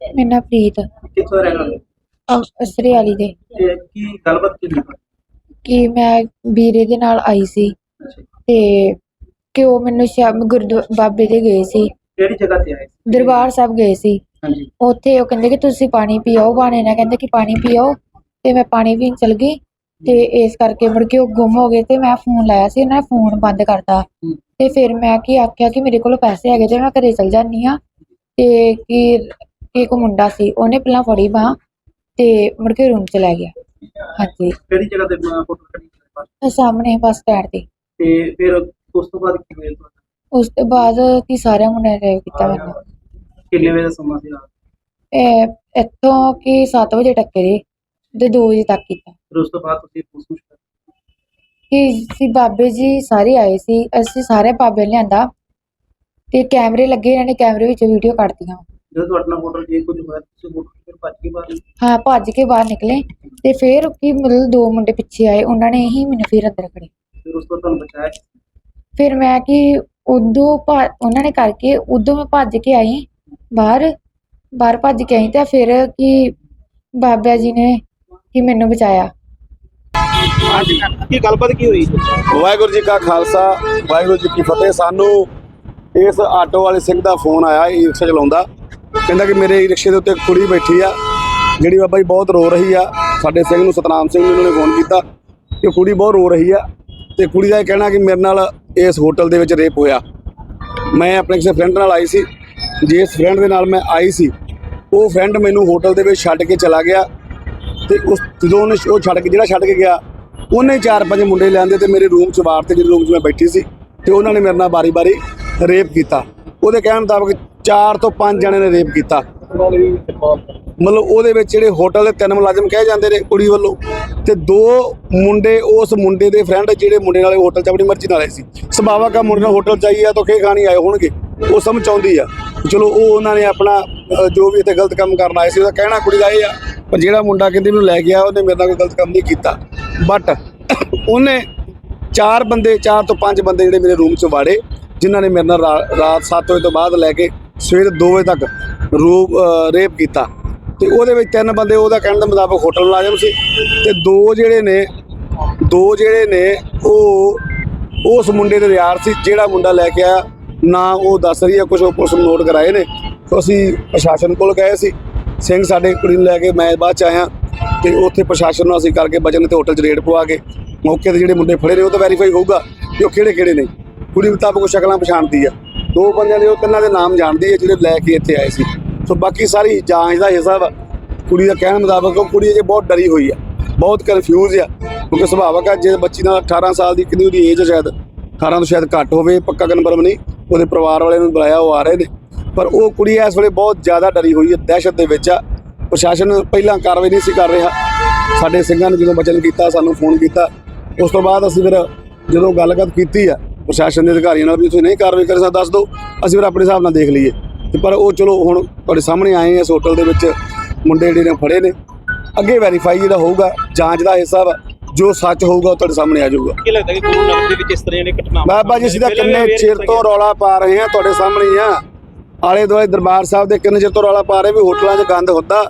ਮੇਰਾ ਨਾਂ ਪ੍ਰੀਤ ਕਿੱਥੋਂ ਦਾ ਰਹਿਣ ਵਾਲੇ? ਅਸਰੇ ਵਾਲੀ ਦੇ। ਤੇ ਕੀ ਗੱਲਬਾਤ ਕੀ ਹੋਈ? ਕਿ ਮੈਂ ਵੀਰੇ ਦੇ ਨਾਲ ਆਈ ਸੀ। ਅੱਛਾ। ਤੇ ਕਿ ਉਹ ਮੈਨੂੰ ਸ਼ਾਮ ਗੁਰਦੁਆਰਾ ਬਾਬੇ ਦੇ ਗਏ ਸੀ। ਕਿਹੜੀ ਜਗ੍ਹਾ ਤੇ ਆਏ ਦਰਬਾਰ ਸਾਹਿਬ ਗਏ ਸੀ। ਹਾਂਜੀ। ਉੱਥੇ ਉਹ ਕਹਿੰਦੇ ਕਿ ਤੁਸੀਂ ਪਾਣੀ ਪੀਓ। ਬਾਣੇ ਨਾਲ ਕਹਿੰਦੇ ਕਿ ਪਾਣੀ ਪੀਓ। ਤੇ ਮੈਂ ਪਾਣੀ ਪੀਣ ਚਲ ਗਈ। ਤੇ ਇਸ ਕਰਕੇ ਮੁੜ ਕੇ ਉਹ ਗੁੰਮ ਹੋ ਗਏ ਤੇ ਮੈਂ ਫੋਨ ਲਾਇਆ ਸੀ। ਉਹਨਾਂ ਨੇ ਫੋਨ ਬੰਦ ਕਰਤਾ। ਹੂੰ। ਤੇ ਫਿਰ ਮੈਂ ਕੀ ਆਖਿਆ ਕਿ ਮੇਰੇ ਕੋਲ ਪੈਸੇ ਹੈਗੇ ਤੇ ਮੈਂ ਘਰੇ ਚਲ ਜਾਂਦੀ ਆ ਤੇ ਕਿ ਕਿ ਇੱਕ ਮੁੰਡਾ ਸੀ ਉਹਨੇ ਪਹਿਲਾਂ ਫੜੀ ਬਾਂਹ ਤੇ ਮੁੜ ਕੇ ਰੂਮ ਚ ਲੈ ਗਿਆ। ਹਾਂਜੀ। ਕਿਹੜੀ ਜਗ੍ਹਾ ਤੇ ਫੋਟੋ ਖੜੀ ਉਹ ਸਾਹਮਣੇ ਬੱਸ ਸਟੈਂਡ ਤੇ। ਤੇ ਫਿਰ ਉਸ ਤੋਂ ਬਾਅਦ ਕੀ ਹੋਇਆ ਤੁਹਾਡਾ? ਉਸ ਤੋਂ ਬਾਅਦ ਕੀ ਸਾਰਿਆਂ ਮੁੰਡਿਆਂ ਨੇ ਰੇਪ ਕੀਤਾ ਮੈਨੂੰ ਕਿੰਨੇ ਵਜੇ ਦਾ ਸਮਾਂ ਸੀ ਰਾਤ? ਇਹ ਇੱਥੋਂ ਕਿ 7 ਵਜੇ ਟੱਕਰੇ ਤੇ 2 ਵਜੇ ਤੱਕ ਕੀਤਾ। ਫਿਰ ਉਸ ਤੋਂ ਬਾਅਦ ਤੁਸੀਂ ਸ਼ਿਕਾਇਤ ਕਿ? ਸੀ ਬਾਬੇ ਜੀ ਸਾਰੇ ਆਏ ਸੀ ਅਸੀਂ ਸਾਰੇ ਬਾਬੇ ਨੇ ਲਿਆਂਦਾ। ਤੇ ਕੈਮਰੇ ਲੱਗੇ ਇਹਨਾਂ ਨੇ ਕੈਮਰੇ ਵਿੱਚ ਵੀਡੀਓ ਕੱਢਤੀਆਂ। ਜਦੋਂ ਤੁਹਾਡੇ ਨਾਲ ਹੋਟਲ ਜੇ ਕੁਝ ਹੋਇਆ ਤੁਸੀਂ ਹੋਟਲ ਫਿਰ ਭੱਜ ਕੇ ਬਾਹਰ ਨਿਕਲੇ। ਹਾਂ ਭੱਜ ਕੇ ਬਾਹਰ ਨਿਕਲੇ ਤੇ ਫਿਰ ਕੀ ਮਤਲਬ ਦੋ ਮੁੰਡੇ ਪਿੱਛੇ ਆਏ ਉਹਨਾਂ ਨੇ ਹੀ ਮੈਨੂੰ ਫਿਰ ਅੰਦਰ ਖੜੇ ਫਿਰ ਉਸ ਤੋਂ ਤੁਹਾਨੂੰ ਬਚਾਇਆ ਫਿਰ ਮੈਂ ਕਿ ਉਦੋਂ ਉਹਨਾਂ ਨੇ ਕਰਕੇ ਉਦੋਂ ਮੈਂ ਭੱਜ ਕੇ ਆਈ ਬਾਹਰ ਬਾਹਰ ਭੱਜ ਕੇ ਆਈ ਤਾਂ ਫਿਰ ਕਿ ਬਾਬਾ ਜੀ ਨੇ ਕਿ ਮੈਨੂੰ ਬਚਾਇਆ। ਕੀ ਗੱਲਬਾਤ ਕੀ ਹੋਈ? ਵਾਹਿਗੁਰੂ ਜੀ ਕਾ ਖਾਲਸਾ ਵਾਹਿਗੁਰੂ ਜੀ ਕੀ ਫਤਿਹ। ਸਾਨੂੰ ਇਸ ਆਟੋ ਵਾਲੇ ਸਿੰਘ ਦਾ ਫੋਨ ਆਇਆ ਇਹ ਰਿਕਸ਼ਾ ਚਲਾਉਂਦਾ। ਕਹਿੰਦਾ ਕਿ ਮੇਰੇ ਰਿਕਸ਼ੇ ਦੇ ਉੱਤੇ ਇੱਕ ਕੁੜੀ ਬੈਠੀ ਆ, ਜਿਹੜੀ ਬਾਬਾ ਜੀ ਬਹੁਤ ਰੋ ਰਹੀ ਆ। ਸਾਡੇ ਸਿੰਘ ਨੂੰ ਸਤਨਾਮ ਸਿੰਘ ਨੂੰ ਉਹਨਾਂ ਨੇ ਫੋਨ ਕੀਤਾ ਕਿ ਕੁੜੀ ਬਹੁਤ ਰੋ ਰਹੀ ਆ ਤੇ ਕੁੜੀ ਦਾ ਇਹ ਕਹਿਣਾ ਕਿ ਮੇਰੇ ਨਾਲ ਇਸ ਹੋਟਲ ਦੇ ਵਿੱਚ ਰੇਪ ਹੋਇਆ। ਮੈਂ ਆਪਣੇ ਕਿਸੇ ਫਰੈਂਡ ਨਾਲ ਆਈ ਸੀ, ਜਿਸ ਫਰੈਂਡ ਦੇ ਨਾਲ ਮੈਂ ਆਈ ਸੀ, ਉਹ ਫਰੈਂਡ ਮੈਨੂੰ ਹੋਟਲ ਦੇ ਵਿੱਚ ਛੱਡ ਕੇ ਚਲਾ ਗਿਆ ਤੇ ਉਸ ਜਦੋਂ ਉਹਨੇ ਉਹ ਛੱਡ ਕੇ, ਜਿਹੜਾ ਛੱਡ ਕੇ ਗਿਆ, ਉਹਨੇ ਚਾਰ ਪੰਜ ਮੁੰਡੇ ਲਿਆਂਦੇ ਤੇ ਮੇਰੇ ਰੂਮ 'ਚ ਵਾਰ ਤੇ ਜਿਹੜੇ ਰੂਮ 'ਚ ਮੈਂ ਬੈਠੀ ਸੀ ਤੇ ਉਹਨਾਂ ਨੇ ਮੇਰੇ ਨਾਲ ਬਾਰੀ-ਬਾਰੀ ਰੇਪ ਕੀਤਾ। ਉਹਦੇ ਕਹਿਣ ਮੁਤਾਬਕ ਚਾਰ ਤੋਂ ਪੰਜ ਜਣੇ ਨੇ ਰੇਪ ਕੀਤਾ। ਮਤਲਬ ਉਹਦੇ ਵਿੱਚ ਜਿਹੜੇ ਹੋਟਲ ਦੇ ਤਿੰਨ ਮੁਲਾਜ਼ਮ ਕਹੇ ਜਾਂਦੇ ਨੇ ਕੁੜੀ ਵੱਲੋਂ ਤੇ ਦੋ ਮੁੰਡੇ ਉਸ ਮੁੰਡੇ ਦੇ ਫਰੈਂਡ ਜਿਹੜੇ ਮੁੰਡੇ ਨਾਲ ਹੋਟਲ 'ਚ ਆਪਣੀ ਮਰਜ਼ੀ ਨਾਲ ਆਏ ਸੀ। ਸੁਭਾਵਕ ਆ ਮੁੰਡੇ ਨਾਲ ਹੋਟਲ 'ਚ ਆਈ ਆ ਤਾਂ ਖੇ ਖਾਣੀ ਆਏ ਹੋਣਗੇ। ਉਹ ਸਮਝ ਆਉਂਦੀ ਆ। ਚਲੋ ਉਹ ਉਹਨਾਂ ਨੇ ਆਪਣਾ ਜੋ ਵੀ ਇੱਥੇ ਗਲਤ ਕੰਮ ਕਰਨ ਆਏ ਸੀ, ਉਹਦਾ ਕਹਿਣਾ ਕੁੜੀ ਦਾ ਇਹ ਆ। ਪਰ ਜਿਹੜਾ ਮੁੰਡਾ ਕਹਿੰਦੀ ਮੈਨੂੰ ਲੈ ਗਿਆ ਉਹਨੇ ਮੇਰੇ ਨਾਲ ਕੋਈ ਗਲਤ ਕੰਮ ਨਹੀਂ ਕੀਤਾ। ਬਟ ਉਹਨੇ ਚਾਰ ਬੰਦੇ, ਚਾਰ ਤੋਂ ਪੰਜ ਬੰਦੇ ਜਿਹੜੇ ਮੇਰੇ ਰੂਮ 'ਚ ਵਾੜੇ, ਜਿਨ੍ਹਾਂ ਨੇ ਮੇਰੇ ਨਾਲ ਰਾ- ਰਾਤ 7 ਵਜੇ ਤੋਂ ਬਾਅਦ ਲੈ ਕੇ ਸਵੇਰ 2 ਵਜੇ ਤੱਕ ਰੂਪ ਰੇਪ ਕੀਤਾ। ਤੇ ਉਹਦੇ ਵਿੱਚ ਤਿੰਨ ਬੰਦੇ ਉਹਦਾ ਕਹਿਣ ਦੇ ਮੁਤਾਬਕ ਹੋਟਲ ਮੁਲਾਜ਼ਮ ਸੀ। ਤੇ ਦੋ ਜਿਹੜੇ ਨੇ, ਦੋ ਜਿਹੜੇ ਨੇ, ਉਹ, ਉਸ ਮੁੰਡੇ ਦੇ ਯਾਰ ਸੀ, ਜਿਹੜਾ ਮੁੰਡਾ ਲੈ ਕੇ ਆਇਆ। ਨਾ ਉਹ ਦੱਸ ਰਹੀ ਹੈ ਕੁਝ ਉਹ ਪੁਲਿਸ ਨੂੰ ਨੋਟ ਕਰਾਏ ਨੇ। ਤਾਂ ਅਸੀਂ ਪ੍ਰਸ਼ਾਸਨ ਕੋਲ ਗਏ ਸੀ। ਸਿੰਘ ਸਾਡੇ ਕੁੜੀ ਨੂੰ ਲੈ ਕੇ ਮੈਂ ਬਾਅਦ ਚ ਆਇਆ। ਤੇ ਉੱਥੇ ਪ੍ਰਸ਼ਾਸਨ ਨੂੰ ਅਸੀਂ ਕਰਕੇ ਬਚਨ ਤੇ ਹੋਟਲ 'ਚ ਰੇਡ ਪਵਾ ਕੇ ਮੌਕੇ ਤੇ ਜਿਹੜੇ ਮੁੰਡੇ ਫੜੇ ਨੇ, ਉਹ ਤਾਂ ਵੈਰੀਫਾਈ ਹੋਊਗਾ ਕਿ ਉਹ ਕਿਹੜੇ ਕਿਹੜੇ ਨੇ। ਕੁੜੀ ਮੁਤਾਬਕ ਉਹ ਸ਼ਕਲਾਂ ਪਛਾਣਦੀ ਆ। ਦੋ ਬੰਦਿਆਂ ਦੇ ਉਹ ਤਿੰਨਾਂ ਦੇ ਨਾਮ ਜਾਣਦੀ ਹੈ ਜਿਹੜੇ ਲੈ ਕੇ ਇੱਥੇ ਆਏ ਸੀ। ਸੋ ਬਾਕੀ ਸਾਰੀ ਜਾਂਚ ਦਾ ਹਿੱਸਾ ਵਾ ਕੁੜੀ ਦਾ ਕਹਿਣ ਮੁਤਾਬਕ ਉਹ ਕੁੜੀ ਅਜੇ ਬਹੁਤ ਡਰੀ ਹੋਈ ਆ, ਬਹੁਤ ਕਨਫਿਊਜ਼ ਆ, ਕਿਉਂਕਿ ਸੁਭਾਵਕ ਆ, ਜੇ ਬੱਚੀ ਨਾਲ 18 ਸਾਲ ਦੀ ਕਿੰਨੀ ਉਹਦੀ ਏਜ ਸ਼ਾਇਦ 18 ਤੋਂ ਸ਼ਾਇਦ ਘੱਟ ਹੋਵੇ, ਪੱਕਾ ਕਨਫਰਮ ਨਹੀਂ, ਉਹਦੇ ਪਰਿਵਾਰ ਵਾਲਿਆਂ ਨੂੰ ਬੁਲਾਇਆ, ਉਹ ਆ ਰਹੇ ਨੇ। ਪਰ ਉਹ ਕੁੜੀ ਇਸ ਵੇਲੇ ਬਹੁਤ ਜ਼ਿਆਦਾ ਡਰੀ ਹੋਈ ਹੈ ਦਹਿਸ਼ਤ ਦੇ ਵਿੱਚ ਆ। ਪ੍ਰਸ਼ਾਸਨ ਪਹਿਲਾਂ ਕਾਰਵਾਈ ਨਹੀਂ ਸੀ ਕਰ ਰਿਹਾ। ਸਾਡੇ ਸਿੰਘਾਂ ਨੇ ਜਦੋਂ ਬਚਨ ਕੀਤਾ, ਸਾਨੂੰ ਫੋਨ ਕੀਤਾ, ਉਸ ਤੋਂ ਬਾਅਦ ਅਸੀਂ ਫਿਰ ਜਦੋਂ ਗੱਲਬਾਤ ਕੀਤੀ ਆ ਪ੍ਰਸ਼ਾਸਨ ਦੇ ਅਧਿਕਾਰੀਆਂ ਨਾਲ ਵੀ ਤੁਸੀਂ ਨਹੀਂ ਕਾਰਵਾਈ ਕਰ ਸਕਦੇ ਦੱਸ ਦਿਓ। ਅਸੀਂ ਫਿਰ ਆਪਣੇ ਹਿਸਾਬ ਨਾਲ ਦੇਖ ਲਈਏ। ਤੇ ਪਰ ਉਹ ਚਲੋ ਹੁਣ ਤੁਹਾਡੇ ਸਾਹਮਣੇ ਆਏ ਆ ਇਸ ਹੋਟਲ ਦੇ ਵਿੱਚ। ਮੁੰਡੇ ਜਿਹੜੇ ਨੇ ਫੜੇ ਨੇ। ਅੱਗੇ ਵੈਰੀਫਾਈ ਜਿਹੜਾ ਹੋਊਗਾ ਜਾਂਚ ਦਾ ਹਿੱਸਾ ਵਾ। ਜੋ ਸੱਚ ਹੋਊਗਾ ਉਹ ਤੁਹਾਡੇ ਸਾਹਮਣੇ ਆ ਜਾਊਗਾ। ਕੀ ਲੱਗਦਾ ਕਿ ਗੁਰੂ ਨਗਰ ਦੇ ਵਿੱਚ ਇਸ ਤਰ੍ਹਾਂ ਦੀਆਂ ਘਟਨਾਵਾਂ ਬਾਬਾ ਜੀ ਤਾਂ ਕਿੰਨੇ ਚਿਰ ਤੋਂ ਰੌਲਾ ਪਾ ਰਹੇ ਹਾਂ ਤੁਹਾਡੇ ਸਾਹਮਣੇ ਆ। ਆਲੇ ਦੁਆਲੇ ਦਰਬਾਰ ਸਾਹਿਬ ਦੇ ਕਿੰਨੇ ਚਿਰ ਤੋਂ ਰੌਲਾ ਪਾ ਰਹੇ ਵੀ ਹੋਟਲਾਂ 'ਚ ਗੰਦ ਹੁੰਦਾ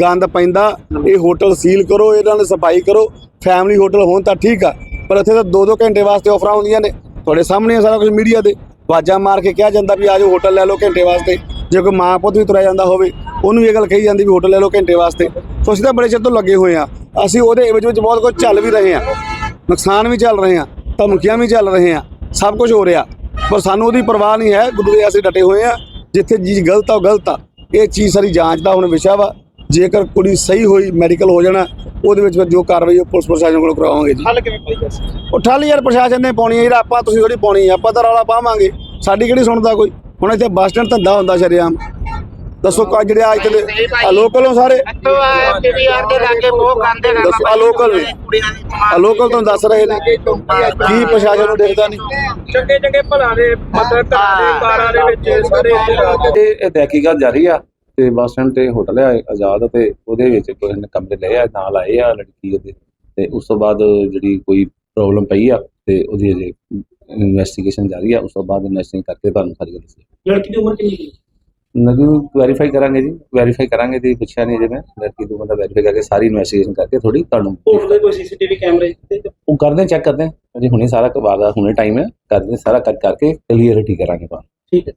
ਗੰਦ ਪੈਂਦਾ। ਇਹ ਹੋਟਲ ਸੀਲ ਕਰੋ ਇਹਨਾਂ ਦੀ ਸਫ਼ਾਈ ਕਰੋ। ਫੈਮਿਲੀ ਹੋਟਲ ਹੋਣ ਤਾਂ ਠੀਕ ਆ ਪਰ ਇੱਥੇ ਤਾਂ 2-2 ਘੰਟੇ ਵਾਸਤੇ ਆਫਰਾਂ ਹੁੰਦੀਆਂ ਨੇ। ਤੁਹਾਡੇ ਸਾਹਮਣੇ ਆ ਸਾਰਾ ਕੁਝ ਮੀਡੀਆ ਦੇ ਵਾਜਾਂ ਮਾਰ ਕੇ ਕਿਹਾ ਜਾਂਦਾ ਵੀ ਆਜੋ ਹੋਟਲ ਲੈ ਲਓ ਘੰਟੇ ਵਾਸਤੇ। ਜੇ ਕੋਈ ਮਾਂ ਪੁੱਤ ਵੀ ਤੁਰਿਆ ਜਾਂਦਾ ਹੋਵੇ, ਉਹਨੂੰ ਵੀ ਇਹ ਗੱਲ ਕਹੀ ਜਾਂਦੀ ਵੀ ਹੋਟਲ ਲੈ ਲਓ ਘੰਟੇ ਵਾਸਤੇ। ਸੋ ਅਸੀਂ ਤਾਂ ਬੜੇ ਚਿਰ ਤੋਂ ਲੱਗੇ ਹੋਏ ਆ। ਅਸੀਂ ਉਹਦੇ ਵਿੱਚ ਵਿੱਚ ਬਹੁਤ ਕੁਝ ਚੱਲ ਵੀ ਰਹੇ ਆ। ਨੁਕਸਾਨ ਵੀ ਚੱਲ ਰਹੇ ਆ, ਧਮਕੀਆਂ ਵੀ ਚੱਲ ਰਹੇ ਆ, ਸਭ ਕੁਝ ਹੋ ਰਿਹਾ। ਪਰ ਸਾਨੂੰ ਉਹਦੀ ਪਰਵਾਹ ਨਹੀਂ ਹੈ, ਗੁਰੂ ਦੇ ਅਸੀਂ ਡਟੇ ਹੋਏ ਆ। ਜਿੱਥੇ ਚੀਜ਼ ਗਲਤ ਆ, ਉਹ ਗਲਤ ਆ। ਇਹ ਚੀਜ਼ ਸਾਰੀ ਜਾਂਚ ਦਾ ਹੁਣ ਵਿਸ਼ਾ ਵਾ। ਜੇਕਰ ਕੁੜੀ ਸਹੀ ਹੋਈ ਮੈਡੀਕਲ ਹੋ ਜਾਣਾ ਉਹਦੇ ਵਿੱਚ ਜੋ ਕਾਰਵਾਈ ਉਹ ਪੁਲਿਸ ਪ੍ਰਸ਼ਾਸਨ ਕੋਲੋਂ ਕਰਾਵਾਂਗੇ ਜੀ। ਉਹ ਠੱਲ ਪ੍ਰਸ਼ਾਸਨ ਨੇ ਪਾਉਣੀ ਹੈ ਜਿਹੜਾ ਆਪਾਂ ਤੁਸੀਂ ਥੋੜੀ ਪਾਉਣੀ ਹੈ ਆਪਾਂ ਤਾਂ ਰੌਲਾ ਪਾਵਾਂਗੇ। ਸਾਡੀ ਕਿਹੜੀ ਸੁਣਦਾ ਕੋਈ? ਹੁਣ ਇੱਥੇ ਬੱਸ ਸਟੈਂਡ ਧੰਦਾ ਹੁੰਦਾ ਸ਼ਰੇਆਮ। ਦੱਸੋ ਕਾ ਜਿਹੜੇ ਅੱਜ ਦੇ ਆ ਲੋਕਲ ਹੋ ਸਾਰੇ? ਆ ਲੋਕਲ ਨੇ? ਆ ਲੋਕਲ ਤੋਂ ਦੱਸ ਰਹੇ ਨੇ। ਕੀ ਪ੍ਰਸ਼ਾਸਨ ਨੂੰ ਦੇਖਦਾ ਨਹੀਂ? ਚੰਗੇ ਚੰਗੇ ਭਲਾ ਦੇ ਮਤਲਬ ਢਾਹ ਦੇ ਵਿੱਚ ਸਾਰੇ ਇੱਥੇ ਇਹ ਤਹਿਕੀਕਾਤ ਜਾਰੀ ਆ। ਤੇ ਬੱਸ ਸਟੈਂਡ ਤੇ ਹੋਟਲ ਆ ਆਜ਼ਾਦ ਤੇ ਉਹਦੇ ਵਿੱਚ ਕੋਈ ਨੇ ਕਮਰੇ ਲਏ ਆ ਨਾਲ ਆਏ ਆ ਲੜਕੀ ਉਹਦੇ। ਤੇ ਉਸ ਤੋਂ ਬਾਅਦ ਜਿਹੜੀ ਕੋਈ ਪ੍ਰੋਬਲਮ ਪਈ ਆ ਤੇ ਉਹਦੀ ਅਜੇ ਇਨਵੈਸਟੀਗੇਸ਼ਨ ਜਾਰੀ ਆ ਉਸ ਤੋਂ ਬਾਅਦ ਇਨਵੈਸਟਿੰਗ ਕਰਕੇ ਤੁਹਾਨੂੰ ਸਾਰੀ ਗੱਲ ਦੱਸੀ। ਲੜਕੀ ਦੀ ਉਮਰ ਕਿੰਨੀ ਹੈ? ਨਗੀ ਵੈਰੀਫਾਈ ਕਰਾਂਗੇ ਜੀ ਵੈਰੀਫਾਈ ਕਰਾਂਗੇ ਤੇ ਪੁੱਛਿਆ ਨਹੀਂ ਜਿਵੇਂ ਲੜਕੀ ਤੋਂ ਬੰਦਾ ਵੈਰੀਫਾਈ ਕਰਕੇ ਸਾਰੀ ਇਨਵੈਸਟੀਗੇਸ਼ਨ ਕਰਕੇ ਥੋੜੀ ਤੁਹਾਨੂੰ ਦੇ ਕੋਈ ਸੀਸੀਟੀਵੀ ਕੈਮਰੇ ਤੇ ਉਹ ਕਰਦੇ ਚੈੱਕ ਕਰਦੇ। ਹਾਂ ਅਜੇ ਹੁਣੇ ਸਾਰਾ ਵਾਰ ਦਾ ਹੁਣੇ ਟਾਈਮ ਹੈ। ਕਰਦੇ ਹਾਂ, ਸਾਰਾ ਕੱਟ ਕਰਕੇ ਕਲੀਅਰਿਟੀ ਕਰਾਂਗੇ ਬਾਅਦ ਠੀਕ ਹੈ।